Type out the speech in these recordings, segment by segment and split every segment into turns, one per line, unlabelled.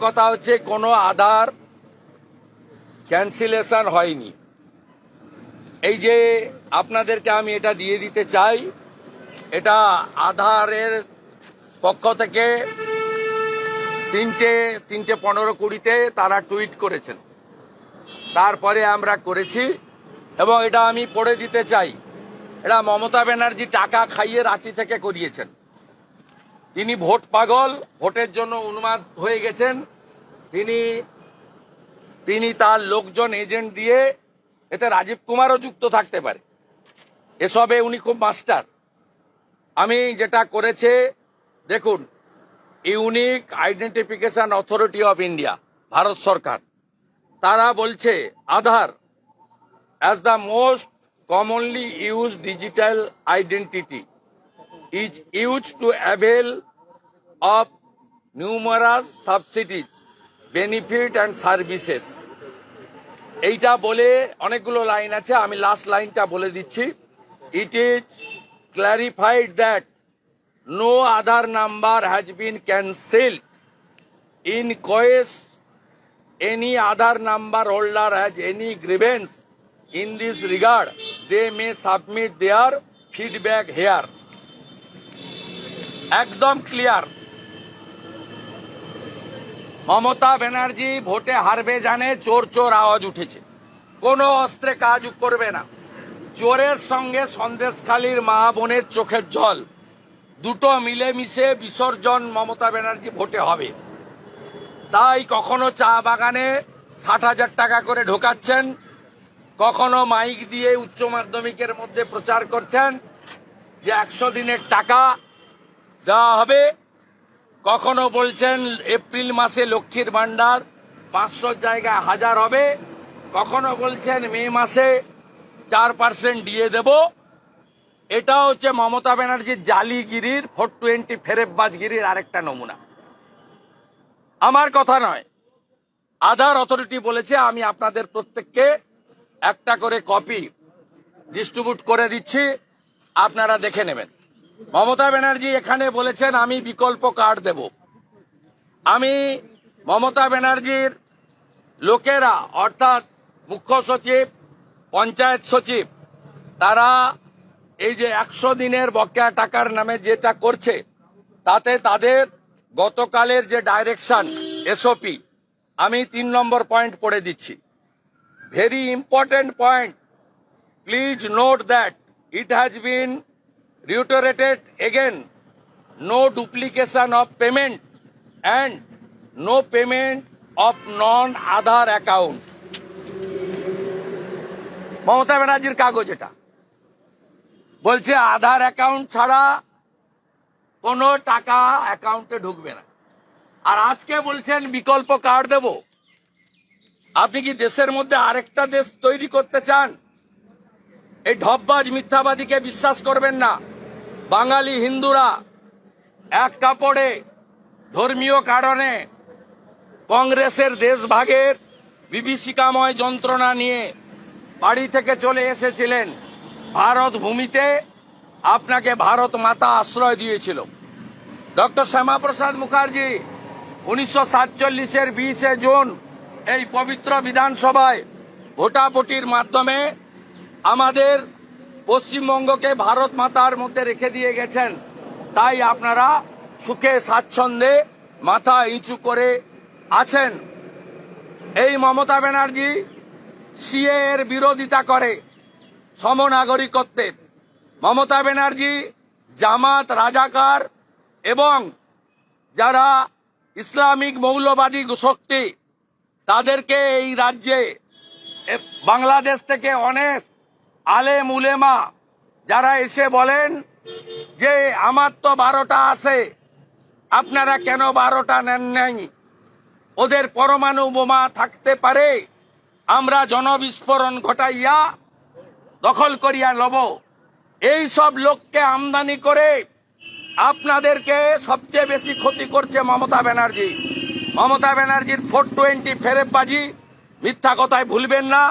কথা হচ্ছে, কোনো আধার ক্যান্সেলেশন হয়নি। এই যে আপনাদেরকে আমি এটা দিয়ে দিতে চাই, এটা আধারের পক্ষ থেকে তিনটে তিনটে পনেরো কুড়িতে তারা টুইট করেছেন। তারপরে আমরা করেছি এবং এটা আমি পড়ে দিতে চাই। এটা মমতা ব্যানার্জি টাকা খাইয়ে রাঁচি থেকে করিয়েছেন। তিনি ভোট পাগল, ভোটের জন্য উন্মাদ হয়ে গেছেন। তিনি তিনি তার লোকজন এজেন্ট দিয়ে এতে রাজীব কুমারও যুক্ত থাকতে পারে। এসবে উনি খুব মাস্টার। আমি যেটা করেছে, দেখুন, unique identification authority of India, Bharat সরকার। তারা বলছে, Aadhaar as the most commonly use digital identity is used to avail of numerous subsidies benefit and services এইটা বলে অনেকগুলো লাইন আছে, আমি লাস্ট লাইনটা বলে দিচ্ছি। It is clarified that no Aadhaar number has been cancel in case any Aadhaar number holder has any grievance in this regard they may submit their feedback here একদম clear Mamata Banerjee ভোটে হারবে জানে চোর চোর আওয়াজ উঠেছে। কোনো অস্ত্রে কাজ করবে না। চোরের সঙ্গে সন্দেশখালীর মা বোনের চোখের জল। দুটো মিলেমিশে বিসর্জন মমতা ব্যানার্জি ভোটে হবে। তাই কখনো চা বাগানে ষাট হাজার টাকা করে ঢোকাচ্ছেন, কখনো মাইক দিয়ে উচ্চ মাধ্যমিকের মধ্যে প্রচার করছেন যে একশো দিনের টাকা দেওয়া হবে। কখনো বলছেন এপ্রিল মাসে লক্ষ্মীর ভাণ্ডার, পাঁচশো জায়গায় হাজার হবে। কখনো বলছেন মে মাসে চার পার্সেন্ট দিয়ে দেব। এটা হচ্ছে মমতা ব্যানার্জির জালিগিরির, ফোর টোয়েন্টি ফেরেববাজগিরির আরেকটা নমুনা। আমার কথা নয়। আধার অথরিটি বলেছে, আমি আপনাদের প্রত্যেককে একটা করে কপি ডিস্ট্রিবিউট করে দিচ্ছি। আপনারা দেখে নেবেন। মমতা ব্যানার্জি এখানে বলেছেন, আমি বিকল্প কার্ড দেব। আমি মমতা ব্যানার্জির লোকেরা, অর্থাৎ মুখ্য সচিব, পঞ্চায়েত সচিব, তারা এই যে একশো দিনের বকেয়া টাকার নামে যেটা করছে, তাতে তাদের গতকালের যে ডাইরেকশন এসওপি আমি তিন নম্বর পয়েন্ট পড়ে দিচ্ছি। Very important point please note that it has been reiterated again, no duplication of payment and no payment of non Aadhaar account Mamata ব্যানার্জির কাগজ এটা। বলছে আধার অ্যাকাউন্ট ছাড়া কোনো টাকা অ্যাকাউন্টে ঢুকবে না। আর আজকে বলছেন বিকল্প কার্ড দেব। আপনি কি দেশের মধ্যে আরেকটা দেশ তৈরি করতে চান? এই ঢপবাজ মিথ্যাবাদীকে বিশ্বাস করবেন না। বাঙালি হিন্দুরা এক কাপড়ে ধর্মীয় কারণে কংগ্রেসের দেশভাগের বিভীষিকাময় যন্ত্রণা নিয়ে বাড়ি থেকে চলে এসেছিলেন। ভারত ভূমিতে আপনাকে ভারত মাতা আশ্রয় দিয়েছিল। ডক্টর শ্যামাপ্রসাদ মুখার্জি উনিশশো সাতচল্লিশের বিশে জুন এই পবিত্র বিধানসভায় ভোটাভুটির মাধ্যমে আমাদের পশ্চিমবঙ্গকে ভারত মাতার মধ্যে রেখে দিয়ে গেছেন। তাই আপনারা সুখে, স্বাচ্ছন্দ্যে মাথা ইঁচু করে আছেন। এই মমতা ব্যানার্জি সিএ এর বিরোধিতা করে সমনাগরিকত্বের মমতা ব্যানার্জি জামাত রাজাকার এবং যারা ইসলামিক মৌলবাদী শক্তি, তাদেরকে এই রাজ্যে বাংলাদেশ থেকে অনেক আলেম উলেমা, যারা এসে বলেন যে আমার তো বারোটা আছে, আপনারা কেন বারোটা নেন নাই? ওদের পরমাণু বোমা থাকতে পারে, আমরা জনবিস্ফোরণ ঘটাইয়া দখল করিয়া লব। এই সব লোককে আমদানি করে আপনাদেরকে সবচেয়ে বেশি ক্ষতি করছে মমতা ব্যানার্জি। মমতা ব্যানার্জির ফোর টোয়েন্টি ফেরেববাজি মিথ্যা কথায় ভুলবেন না।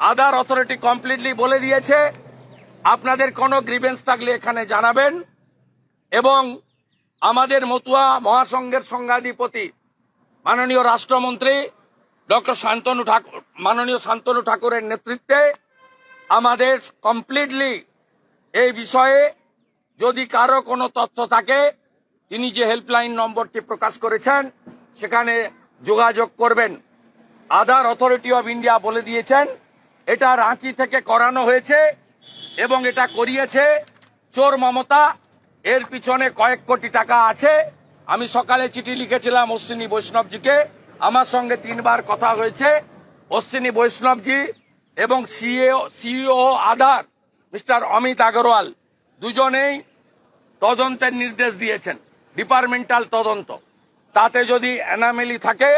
আধার অথরিটি কমপ্লিটলি বলে দিয়েছে। আপনাদের কোনো গ্রিভেন্স থাকলে এখানে জানাবেন। এবং আমাদের মতুয়া মহাসংঘের সংঘাধিপতি, মাননীয় রাষ্ট্রমন্ত্রী ডক্টর শান্তনু ঠাকুর মাননীয় শান্তনু ঠাকুরের নেতৃত্বে আমাদের কমপ্লিটলি এই বিষয়ে যদি কারও কোনো তথ্য থাকে, তিনি যে হেল্পলাইন নম্বরটি প্রকাশ করেছেন, সেখানে যোগাযোগ করবেন। আদার অথরিটি অফ ইন্ডিয়া বলে দিয়েছেন এটা রাঁচি থেকে করানো হয়েছে এবং এটা করিয়েছে চোর মমতা। এর পিছনে কয়েক কোটি টাকা আছে। আমি সকালে চিঠি লিখেছিলাম অশ্বিনী বৈষ্ণবজিকে। আমার সঙ্গে তিনবার কথা হয়েছে। অশ্বিনী বৈষ্ণবজি এবং CaO CEO Aadhaar mister Amit Agarwal দুজনেই তদন্তের নির্দেশ দিয়েছেন, ডিপার্টমেন্টাল তদন্ত। তাতে যদি অ্যানামেলি থাকে,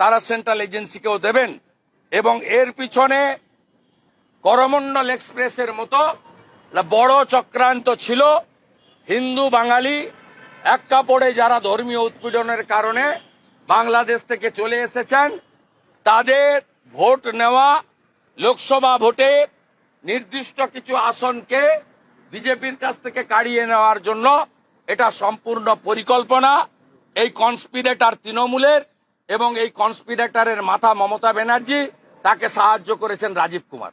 তারা সেন্ট্রাল এজেন্সিকেও দেবেন। এবং এর পিছনে করমণ্ডল এক্সপ্রেসের মতো বড় চক্রান্ত ছিল। হিন্দু, বাঙালি, এক কাপড়ে যারা ধর্মীয় উৎপীড়নের কারণে বাংলাদেশ থেকে চলে এসেছেন, তাদের ভোট নেওয়া লোকসভা ভোটে নির্দিষ্ট কিছু আসনকে বিজেপির কাছ থেকে কাড়িয়ে নেওয়ার জন্য এটা সম্পূর্ণ পরিকল্পনা। এই কনস্পিরেটার তৃণমূলের এবং এই কনস্পিরেটারের মাথা মমতা ব্যানার্জি তাকে সাহায্য করেছেন রাজীব কুমার।